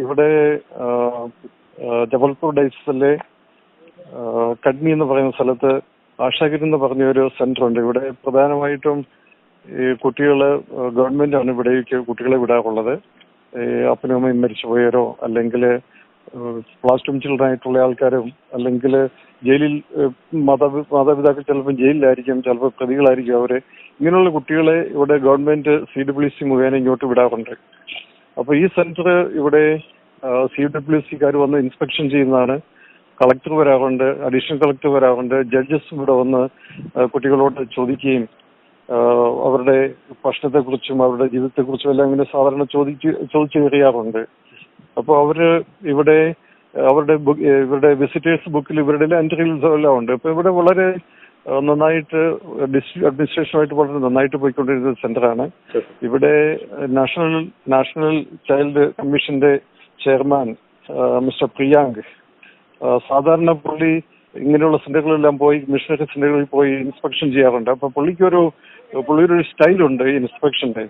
ഇവിടെ ജബൽപൂർ ഡൈസിലെ കഡ്നി എന്ന് പറയുന്ന സ്ഥലത്ത് ആഷാഗിരി എന്ന് പറഞ്ഞ ഒരു സെന്റർ ഉണ്ട് ഇവിടെ പ്രധാനമായിട്ടും ഈ കുട്ടികൾ ഗവൺമെന്റ് ആണ് ഇവിടേക്ക് കുട്ടികളെ വിടാറുള്ളത്. അപ്പനും അമ്മയും മരിച്ചുപോയവരോ അല്ലെങ്കിൽ ക്ലാസ് ടു ചിൽഡ്രൻ ആയിട്ടുള്ള ആൾക്കാരും അല്ലെങ്കിൽ ജയിലിൽ മാതാപി മാതാപിതാക്കൾ ചിലപ്പോൾ ജയിലിലായിരിക്കും ചിലപ്പോൾ പ്രതികളായിരിക്കും അവർ. ഇങ്ങനെയുള്ള കുട്ടികളെ ഇവിടെ ഗവൺമെന്റ് സി ഡബ്ല്യു സി മുഖേന ഇങ്ങോട്ട് വിടാറുണ്ട്. അപ്പൊ ഈ സെന്റർ ഇവിടെ സി ഡബ്ല്യു സിക്കാർ വന്ന് ഇൻസ്പെക്ഷൻ ചെയ്യുന്നതാണ്. കളക്ടർ വരാറുണ്ട് അഡീഷണൽ കളക്ടർ വരാറുണ്ട് ജഡ്ജസ് ഇവിടെ വന്ന് കുട്ടികളോട് ചോദിക്കുകയും അവരുടെ ഭക്ഷണത്തെക്കുറിച്ചും അവരുടെ ജീവിതത്തെക്കുറിച്ചും എല്ലാം ഇങ്ങനെ സാധാരണ ചോദിച്ച് ചോദിച്ചറിയാറുണ്ട് അപ്പോൾ അവർ ഇവിടെ അവരുടെ ഇവരുടെ വിസിറ്റേഴ്സ് ബുക്കിൽ ഇവരുടെ എൻട്രിയിൽസ് എല്ലാം ഉണ്ട്. അപ്പോൾ ഇവിടെ വളരെ നന്നായിട്ട് ഡിസ്ട്രിക്ട് അഡ്മിനിസ്ട്രേഷനുമായിട്ട് വളരെ നന്നായിട്ട് പോയിക്കൊണ്ടിരുന്ന സെന്ററാണ്. ഇവിടെ നാഷണൽ നാഷണൽ ചൈൽഡ് കമ്മീഷന്റെ ചെയർമാൻ മിസ്റ്റർ പ്രിയാങ്ക് സാധാരണ പുള്ളി ഇങ്ങനെയുള്ള സെന്ററുകളെല്ലാം പോയി മിഷണറി സെന്ററുകളിൽ പോയി ഇൻസ്പെക്ഷൻ ചെയ്യാറുണ്ട്. അപ്പൊ പുള്ളിക്കൊരു പുള്ളിയൊരു ഒരു സ്റ്റൈലുണ്ട് ഇൻസ്പെക്ഷന്റെ.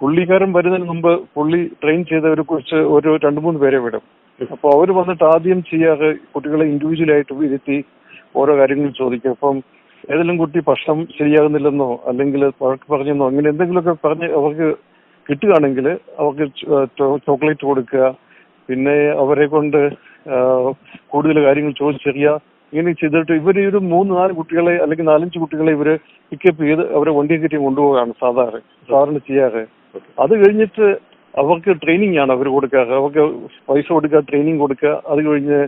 പുള്ളിക്കാരൻ വരുന്നതിന് മുമ്പ് പുള്ളി ട്രെയിൻ ചെയ്തവരെ കുറിച്ച് ഒരു രണ്ട് മൂന്ന് പേരെ വിടും. അപ്പോൾ അവർ വന്നിട്ട് ആദ്യം ചെയ്യാറ് കുട്ടികളെ ഇൻഡിവിജ്വലായിട്ട് ഇരുത്തി ഓരോ കാര്യങ്ങൾ ചോദിക്കും. അപ്പം ഏതെങ്കിലും കുട്ടി ഭക്ഷണം ശരിയാകുന്നില്ലെന്നോ അല്ലെങ്കിൽ വഴക്ക് പറഞ്ഞെന്നോ അങ്ങനെ എന്തെങ്കിലുമൊക്കെ പറഞ്ഞ് അവർക്ക് കിട്ടുകയാണെങ്കിൽ അവർക്ക് ചോക്ലേറ്റ് കൊടുക്കുക. പിന്നെ അവരെ കൊണ്ട് കൂടുതൽ കാര്യങ്ങൾ ചോദിച്ചറിയുക ഇങ്ങനെ ചെയ്തിട്ട് ഇവർ ഒരു മൂന്ന് നാല് കുട്ടികളെ അല്ലെങ്കിൽ നാലഞ്ച് കുട്ടികളെ ഇവർ പിക്കപ്പ് ചെയ്ത് അവരെ വണ്ടിയെ കയറ്റി കൊണ്ടുപോകാണ് സാധാരണ സാധാരണ ചെയ്യാറ്. അത് കഴിഞ്ഞിട്ട് അവർക്ക് ട്രെയിനിങ് ആണ് അവർ കൊടുക്കാറ്. അവർക്ക് പൈസ കൊടുക്കുക ട്രെയിനിങ് കൊടുക്കുക. അത് കഴിഞ്ഞ്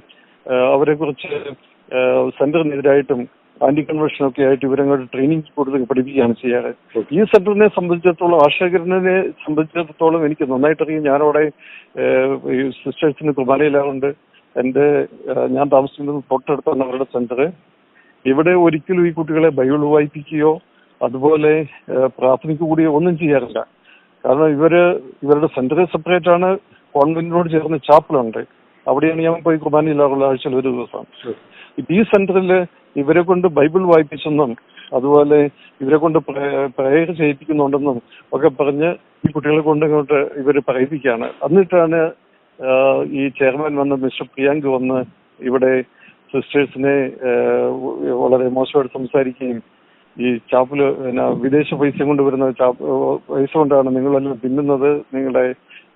അവരെ കുറിച്ച് സെന്ററിനെതിരായിട്ടും ആന്റി കൺവെൻഷൻ ഒക്കെ ആയിട്ട് ഇവരങ്ങോട്ട് ട്രെയിനിങ് കൊടുത്ത് പഠിപ്പിക്കുകയാണ് ചെയ്യാറ്. ഈ സെന്ററിനെ സംബന്ധിച്ചിടത്തോളം ആശാകരനെ സംബന്ധിച്ചിടത്തോളം എനിക്ക് നന്നായിട്ടറിയും. ഞാനവിടെ സിസ്റ്റേഴ്സിന് കുർബാനയിലാറുണ്ട് എന്റെ ഏഹ്, ഞാൻ താമസിക്കുന്നത് തൊട്ടടുത്താണ് അവരുടെ സെന്റർ ഇവിടെ ഒരിക്കലും ഈ കുട്ടികളെ ബൈബിൾ വായിപ്പിക്കുകയോ അതുപോലെ പ്രാർത്ഥനയ്ക്ക് കൂടിയോ ഒന്നും ചെയ്യാറില്ല. കാരണം ഇവർ ഇവരുടെ സെന്റർ സെപ്പറേറ്റ് ആണ്. കോൺവെന്റിനോട് ചേർന്ന് ചാപ്പലുണ്ട് അവിടെയാണ് ഞാൻ പോയി കുർബാനയിലാറുള്ള ആഴ്ചയിൽ ഒരു ദിവസം. ഈ സെന്ററിൽ ഇവരെ കൊണ്ട് ബൈബിൾ വായിപ്പിച്ചെന്നും അതുപോലെ ഇവരെ കൊണ്ട് പ്രയർ ചെയ്യിപ്പിക്കുന്നുണ്ടെന്നും ഒക്കെ പറഞ്ഞ് ഈ കുട്ടികളെ കൊണ്ട് ഇങ്ങോട്ട് ഇവർ പറയിപ്പിക്കുകയാണ്. എന്നിട്ടാണ് ഈ ചെയർമാൻ വന്ന് മിസ്റ്റർ പ്രിയാങ്ക് വന്ന് ഇവിടെ സിസ്റ്റേഴ്സിനെ വളരെ മോശമായിട്ട് സംസാരിക്കുകയും ഈ ചാപ്പിൽ വിദേശ പൈസ കൊണ്ട് വരുന്ന പൈസ കൊണ്ടാണ് നിങ്ങളെല്ലാം തിന്നുന്നത് നിങ്ങളുടെ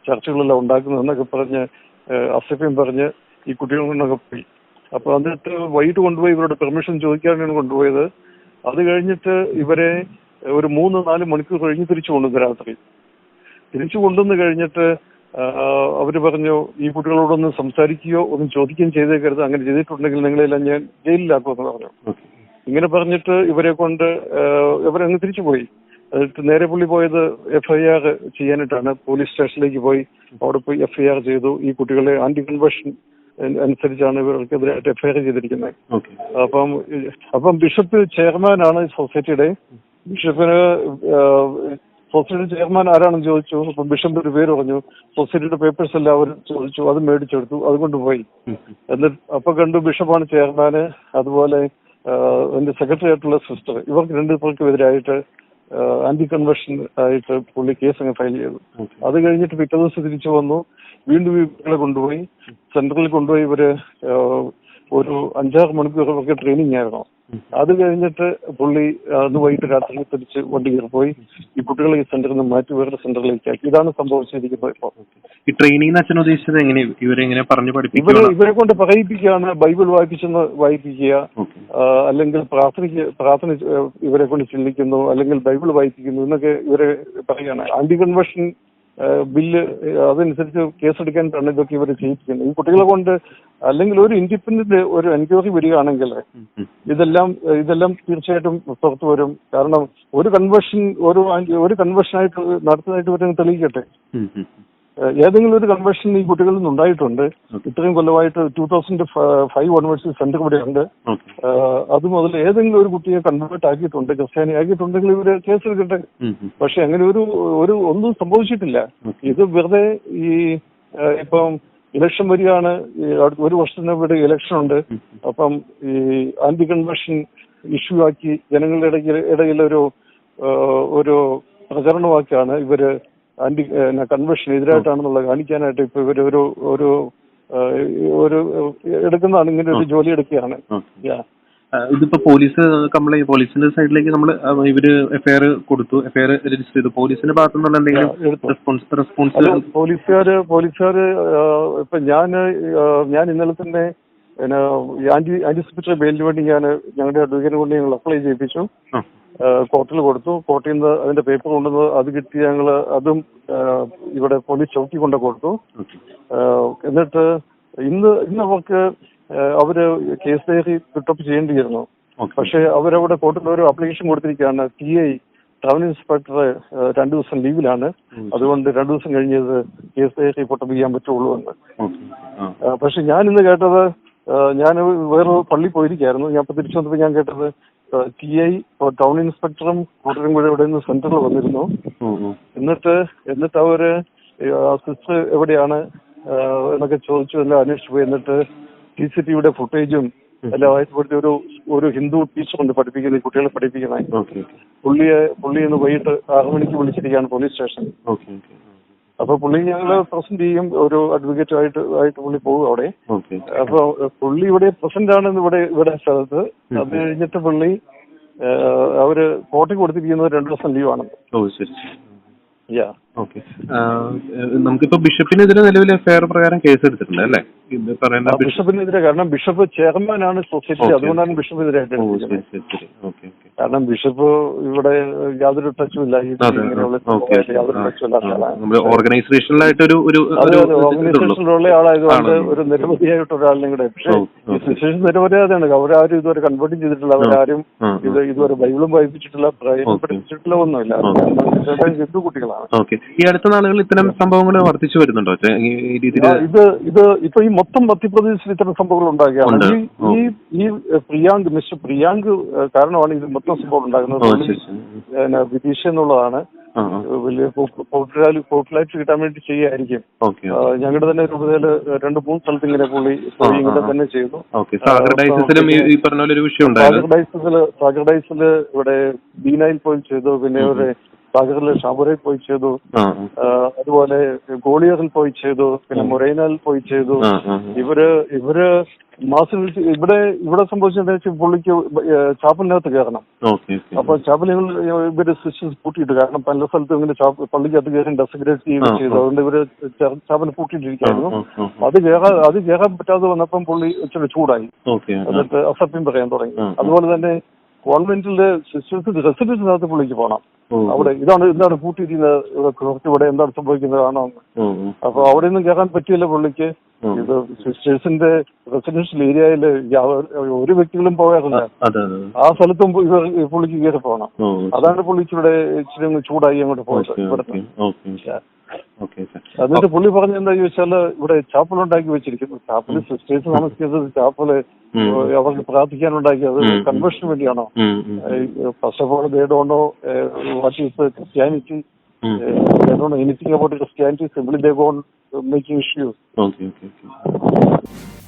ചർച്ചകളെല്ലാം ഉണ്ടാക്കുന്നത് എന്നൊക്കെ പറഞ്ഞ് അസഭ്യം പറഞ്ഞ് ഈ കുട്ടികൾ കൊണ്ടൊക്കെ പോയി. അപ്പൊ എന്നിട്ട് വൈകിട്ട് കൊണ്ടുപോയി ഇവരോട് പെർമിഷൻ ചോദിക്കാനാണ് കൊണ്ടുപോയത്. അത് കഴിഞ്ഞിട്ട് ഇവരെ ഒരു മൂന്ന് നാല് മണിക്കൂർ കഴിഞ്ഞ് തിരിച്ചു കൊണ്ടുവന്നു രാത്രി. തിരിച്ചു കൊണ്ടുവന്ന് കഴിഞ്ഞിട്ട് അവർ അവർ പറഞ്ഞു ഈ കുട്ടികളോടൊന്ന് സംസാരിക്കുകയോ ഒന്നും ചോദിക്കുകയും ചെയ്തേക്കരുത്. അങ്ങനെ ചെയ്തിട്ടുണ്ടെങ്കിൽ നിങ്ങളെല്ലാം ഞാൻ ജയിലിലാക്കുമെന്ന് പറഞ്ഞു. ഇങ്ങനെ പറഞ്ഞിട്ട് ഇവരെ കൊണ്ട് ഇവരങ്ങ് തിരിച്ചു പോയി. എന്നിട്ട് നേരെ പുള്ളി പോയത് എഫ്ഐആർ ചെയ്യാനായിട്ടാണ്. പോലീസ് സ്റ്റേഷനിലേക്ക് പോയി. അവിടെ പോയി എഫ്ഐആർ ചെയ്തു. ഈ കുട്ടികളെ ആന്റി കൺവേർഷൻ അനുസരിച്ചാണ് ഇവർക്കെതിരായിട്ട് എഫ്ഐആർ ചെയ്തിരിക്കുന്നത്. അപ്പം അപ്പം ബിഷപ്പ് ചെയർമാനാണ് സൊസൈറ്റിയുടെ. ബിഷപ്പിന് സൊസൈറ്റി ചെയർമാൻ ആരാണെന്ന് ചോദിച്ചു. അപ്പം ബിഷപ്പ് ഒരു പേര് പറഞ്ഞു. സൊസൈറ്റിയുടെ പേപ്പേഴ്സ് എല്ലാം അവർ ചോദിച്ചു. അത് മേടിച്ചെടുത്തു. അതുകൊണ്ട് പോയി എന്നിട്ട് അപ്പൊ കണ്ടു ബിഷപ്പാണ് ചെയർമാന് അതുപോലെ എന്റെ സെക്രട്ടറി ആയിട്ടുള്ള സിസ്റ്റർ ഇവർക്ക് രണ്ടു പേർക്കും എതിരായിട്ട് ആന്റി കൺവേർഷൻ ആയിട്ട് പുള്ളി കേസ് അങ്ങ് ഫയൽ ചെയ്തു അത് കഴിഞ്ഞിട്ട് പിറ്റേ ദിവസം തിരിച്ചു വന്നു. വീണ്ടും ഇവരെ കൊണ്ടുപോയി. സെന്ററിൽ കൊണ്ടുപോയി ഇവർ ഒരു അഞ്ചാറ് മണിക്കൂറൊക്കെ ട്രെയിനിങ് ആയിരുന്നു. അത് കഴിഞ്ഞിട്ട് പുള്ളി അന്ന് വൈകിട്ട് രാത്രി തിരിച്ച് വണ്ടി കയറി പോയി. ഈ കുട്ടികളെ ഈ സെന്ററിൽ നിന്ന് മാറ്റി വേറെ സെന്ററിലേക്ക് ആക്കി. ഇതാണ് സംഭവിച്ചിരിക്കുന്നത് ഇപ്പോൾ. ഈ ട്രെയിനിങ് അച്ഛൻ ഉദ്ദേശിച്ചത് എങ്ങനെ? ഇവരെങ്ങനെ പറഞ്ഞു ഇവർ ഇവരെ കൊണ്ട് പറയിപ്പിക്കുകയാണ്. ബൈബിൾ വായിപ്പിച്ചെന്ന് വായിപ്പിക്കുക. അല്ലെങ്കിൽ പ്രാർത്ഥനയ്ക്ക് പ്രാർത്ഥന ഇവരെ കൊണ്ട് ചിന്തിക്കുന്നു. അല്ലെങ്കിൽ ബൈബിൾ വായിപ്പിക്കുന്നു എന്നൊക്കെ ഇവരെ പറയുകയാണ്. ആന്റി കൺവേർഷൻ ബില്ല് അതനുസരിച്ച് കേസെടുക്കാനായിട്ടാണ് ഇതൊക്കെ ഇവർ ചെയ്യിപ്പിക്കുന്നത്. ഈ കുട്ടികളെ കൊണ്ട് അല്ലെങ്കിൽ ഒരു ഇൻഡിപെൻഡന്റ് ഒരു എൻക്വയറി വരികയാണെങ്കിൽ ഇതെല്ലാം ഇതെല്ലാം തീർച്ചയായിട്ടും പുറത്തു വരും. കാരണം ഒരു കൺവേർഷൻ ഒരു ഒരു കൺവേർഷനായിട്ട് നടത്തുന്നതായിട്ട് ഇവരെ തെളിയിക്കട്ടെ. ഏതെങ്കിലും ഒരു കൺവെൻഷൻ ഈ കുട്ടികളിൽ നിന്ന് ഉണ്ടായിട്ടുണ്ട്. ഇത്രയും കൊല്ലമായിട്ട് two thousand five onwards centre ഇവിടെ ഉണ്ട് ഏഹ് അത് മുതൽ ഏതെങ്കിലും ഒരു കുട്ടിയെ കൺവേർട്ട് ആക്കിയിട്ടുണ്ട് ക്രിസ്ത്യാനി ആക്കിയിട്ടുണ്ടെങ്കിൽ ഇവർ കേസെടുക്കട്ടെ പക്ഷെ അങ്ങനെ ഒരു ഒരു ഒന്നും സംഭവിച്ചിട്ടില്ല. ഇത് വെറുതെ ഈ ഇപ്പം ഇലക്ഷൻ വരികയാണ്. ഒരു വർഷത്തിന് ഇവിടെ ഇലക്ഷൻ ഉണ്ട്. അപ്പം ഈ ആന്റി കൺവെൻഷൻ ഇഷ്യൂ ആക്കി ജനങ്ങളുടെ ഇടയിൽ ഇടയിലൊരു ഒരു ഒരു പ്രചരണമാക്കിയാണ് ഇവർ ആന്റി കൺവെൻഷൻ എതിരായിട്ടാണെന്നുള്ളത് കാണിക്കാനായിട്ട് ഇപ്പൊ ഇവർ ഒരു ഒരു ഒരു എടുക്കുന്നതാണ് ഇങ്ങനെ ഒരു ജോലി എടുക്കുകയാണ്. ഇതിപ്പോ പോലീസ് കംപ്ലൈന്റ് പോലീസിന്റെ സൈഡിലേക്ക് നമ്മൾ ഇവർ എഫ്ഐആർ കൊടുത്തു എഫ്ഐആർ രജിസ്റ്റർ ചെയ്തു. പോലീസിന്റെ ഭാഗത്തു നിന്നുള്ള എന്തെങ്കിലും റെസ്പോൺസ് റെസ്പോൺസ് പോലീസുകാര് പോലീസുകാര് ഇപ്പൊ ഞാൻ ഞാൻ ഇന്നലെ തന്നെ ആന്റി ആന്റിസിപ്പേറ്ററി ബെയിലിന് വേണ്ടി ഞാൻ ഞങ്ങളുടെ അഡ്വക്കേറ്റിനെ കൊണ്ട് ഞങ്ങൾ അപ്ലൈ ചെയ്യിപ്പിച്ചു. കോർട്ടിൽ കൊടുത്തു. കോർട്ടിൽ നിന്ന് അതിന്റെ പേപ്പർ കൊണ്ടുവന്ന് അത് കിട്ടി ഞങ്ങൾ അതും ഇവിടെ പോലീസ് ചൗക്കി കൊണ്ട് കൊടുത്തു എന്നിട്ട് ഇന്ന് ഇന്ന് അവർക്ക് അവർ കേസ് ഡയറി പിട്ടപ്പ് ചെയ്യേണ്ടിയിരുന്നു. പക്ഷെ അവരവിടെ കോർട്ടിൽ ഒരു അപ്ലിക്കേഷൻ കൊടുത്തിരിക്കുകയാണ്. ടി ഐ ടൗൺ ഇൻസ്പെക്ടർ രണ്ടു ദിവസം ലീവിലാണ് അതുകൊണ്ട് രണ്ടു ദിവസം കഴിഞ്ഞത് കേസ് ഡയറി പൊട്ടപ്പ് ചെയ്യാൻ പറ്റുള്ളൂ എന്ന്. പക്ഷെ ഞാൻ ഇന്ന് കേട്ടത് ഞാൻ വേറെ പള്ളി പോയിരിക്കായിരുന്നു. ഞാൻ ഇപ്പൊ തിരിച്ചു വന്നപ്പോൾ ഞാൻ കേട്ടത് ടി ഐ ടൗൺ ഇൻസ്പെക്ടറും കൂട്ടരും കൂടെ ഇവിടെ നിന്ന് സെന്ററിൽ വന്നിരുന്നു. എന്നിട്ട് എന്നിട്ട് അവർ സിസ്റ്റർ എവിടെയാണ് എന്നൊക്കെ ചോദിച്ചു എല്ലാം അന്വേഷിച്ചു പോയി. എന്നിട്ട് ടി സി ടിയുടെ ഫുട്ടേജും എല്ലാം ആയിട്ട് ഒരു ഒരു ഹിന്ദു ടീച്ചറുണ്ട് പഠിപ്പിക്കുന്ന കുട്ടികളെ പഠിപ്പിക്കുന്നത് ഓക്കെ പുള്ളിയെ പുള്ളി ഇന്ന് വൈകിട്ട് ആറു മണിക്ക് വിളിച്ചിരിക്കുകയാണ് പോലീസ് സ്റ്റേഷൻ. അപ്പൊ പുള്ളി ഞങ്ങൾ പ്രസന്റ് ചെയ്യും ഒരു അഡ്വക്കേറ്റ് ആയിട്ട് ആയിട്ട് പുള്ളി പോകും അവിടെ. അപ്പൊ പുള്ളി ഇവിടെ പ്രസന്റ് ആണ് ഇവിടെ ഇവിടെ സ്ഥലത്ത്. അത് കഴിഞ്ഞിട്ട് പുള്ളി അവർ കോട്ടയം കൊടുത്തിരിക്കുന്നത് രണ്ടു ദിവസം ലീവ് ഓ ശരി യാ ഓക്കെ. നമുക്കിപ്പോ ബിഷപ്പിനെതിരെ നിലവിൽ എഫ്ഐആർ പ്രകാരം കേസ് എടുത്തിട്ടുണ്ട് അല്ലേ? ഇത് പറയുന്ന ബിഷപ്പിനെതിരെ കാരണം ബിഷപ്പ് ചെയർമാൻ ആണ് സൊസൈറ്റി. അതുകൊണ്ടാണ് ബിഷപ്പിനെതിരായിട്ട് കാരണം ബിഷപ്പ് ഇവിടെ യാതൊരു ടച്ചും ഇല്ല. യാതൊരു ടച്ചും ഒരു. ഓർഗനൈസേഷനിലുള്ള ആളായതുകൊണ്ട്. ഒരു നിരവധിയായിട്ട് ഒരാളിനും കൂടെ പക്ഷേ ഓ, നിരവധിയാതെയാണ് അവരാരും ഇതുവരെ കൺവേർട്ടും ചെയ്തിട്ടില്ല. അവരാരും. ഇത് ഇതുവരെ ബൈബിളും വായിപ്പിച്ചിട്ടില്ല പ്രയോജനപ്പെടുത്തിട്ടില്ല. പഠിപ്പിച്ചിട്ടില്ല ഒന്നുമില്ല. ഹിന്ദു കുട്ടികളാണ് ഈ അടുത്ത നാളുകളിൽ ഇത്തരം സംഭവങ്ങൾ വർദ്ധിച്ചു വരുന്നുണ്ടോ? ഇത് ഇത് ഇപ്പൊ ഈ മൊത്തം മധ്യപ്രദേശിൽ ഇത്തരം സംഭവങ്ങൾ ഉണ്ടാകുകയാണ് ഉണ്ട്. ഈ ഈ പ്രിയാങ്ക് മിസ്റ്റർ പ്രിയാങ്ക് കാരണമാണ് ഇത് മൊത്തം സംഭവം ഉണ്ടാകുന്നത് ഉണ്ടാക്കുന്നത് വിദേശ എന്നുള്ളതാണ്. വലിയ പോപ്പുലാരിറ്റി കിട്ടാൻ വേണ്ടി ചെയ്യായിരിക്കും. ഞങ്ങളുടെ തന്നെ രൂപതയിൽ രണ്ട് മൂന്ന് സ്ഥലത്ത് ഇങ്ങനെ പുള്ളി ഇങ്ങനെ തന്നെ ചെയ്തു സാഗർഡൈസിൽ ഇവിടെ ബീനായിൽ പോയി ചെയ്തു. പിന്നെ ഇവിടെ സാഗറിൽ ഷാബുറയിൽ പോയി ചെയ്തു. അതുപോലെ ഗോളിയറിൽ പോയി ചെയ്തു. പിന്നെ മൊറൈനയിൽ പോയി ചെയ്തു. ഇവർ ഇവർ മാസിൽ ഇവിടെ ഇവിടെ സംഭവിച്ചതെന്ന് വെച്ചാൽ പുള്ളിക്ക് ചാപ്പലിനകത്ത് കയറണം. അപ്പൊ ചാപ്പലിനകൾ ഇവർ സിസ്റ്റംസ് പൂട്ടിയിട്ട് കാരണം പല സ്ഥലത്തും ഇങ്ങനെ പള്ളിക്കകത്ത് കയറി ഡെസിഗ്രേറ്റ് ചെയ്യുകയും ചെയ്തു. അതുകൊണ്ട് ഇവർ ചാപ്പൽ പൂട്ടിയിട്ടിരിക്കുന്നു. അത് കയറാൻ അത് കയറാൻ പറ്റാതെ വന്നപ്പം പുള്ളി ഇച്ചിരി ചൂടായി. എന്നിട്ട് അസഭ്യം പറയാൻ തുടങ്ങി. അതുപോലെ തന്നെ കോൺവെന്റിലെ സിസ്റ്റേഴ്സ് റെസിഡൻസിനകത്ത് പുള്ളിക്ക് പോകണം. അവിടെ ഇതാണ് എന്താണ് പൂട്ടിയിരിക്കുന്നത് ഇവിടെ കുറച്ച് ഇവിടെ എന്താണ് സംഭവിക്കുന്നത് കാണാം ഓ. അപ്പൊ അവിടെ ഒന്നും കേൾക്കാൻ പറ്റിയില്ല പുള്ളിക്ക്. ഇത് സിസ്റ്റേഴ്സിന്റെ റെസിഡൻഷ്യൽ ഏരിയയിൽ ഒരു വ്യക്തികളും പോകാറില്ല. അതെ ആ സ്ഥലത്തും പുള്ളിക്ക് കയറി പോകണം. അതാണ് പുള്ളി ഇച്ചിരി ഇച്ചിരി ചൂടായി അങ്ങോട്ട് പോയത്. ഇവിടുത്തെ എന്നിട്ട് പുള്ളി പറഞ്ഞ എന്താ ചോദിച്ചാൽ ഇവിടെ ചാപ്പൽ ഉണ്ടാക്കി വെച്ചിരിക്കുന്നു. ചാപ്പൽ സിസ്റ്റേഴ്സ് താമസിക്കുന്നത് ചാപ്പൽ. അവർക്ക് പ്രാർത്ഥിക്കാൻ ഉണ്ടാക്കിയത് ഉം. കൺവേർഷന് വേണ്ടിയാണോ? ഫസ്റ്റ് ഓഫ് ഓൾ ദേ ഉണ്ടോ what is Christianity Uh, mm. They don't know anything about it. Christianity, simply they go on making issues. Okay, okay, okay.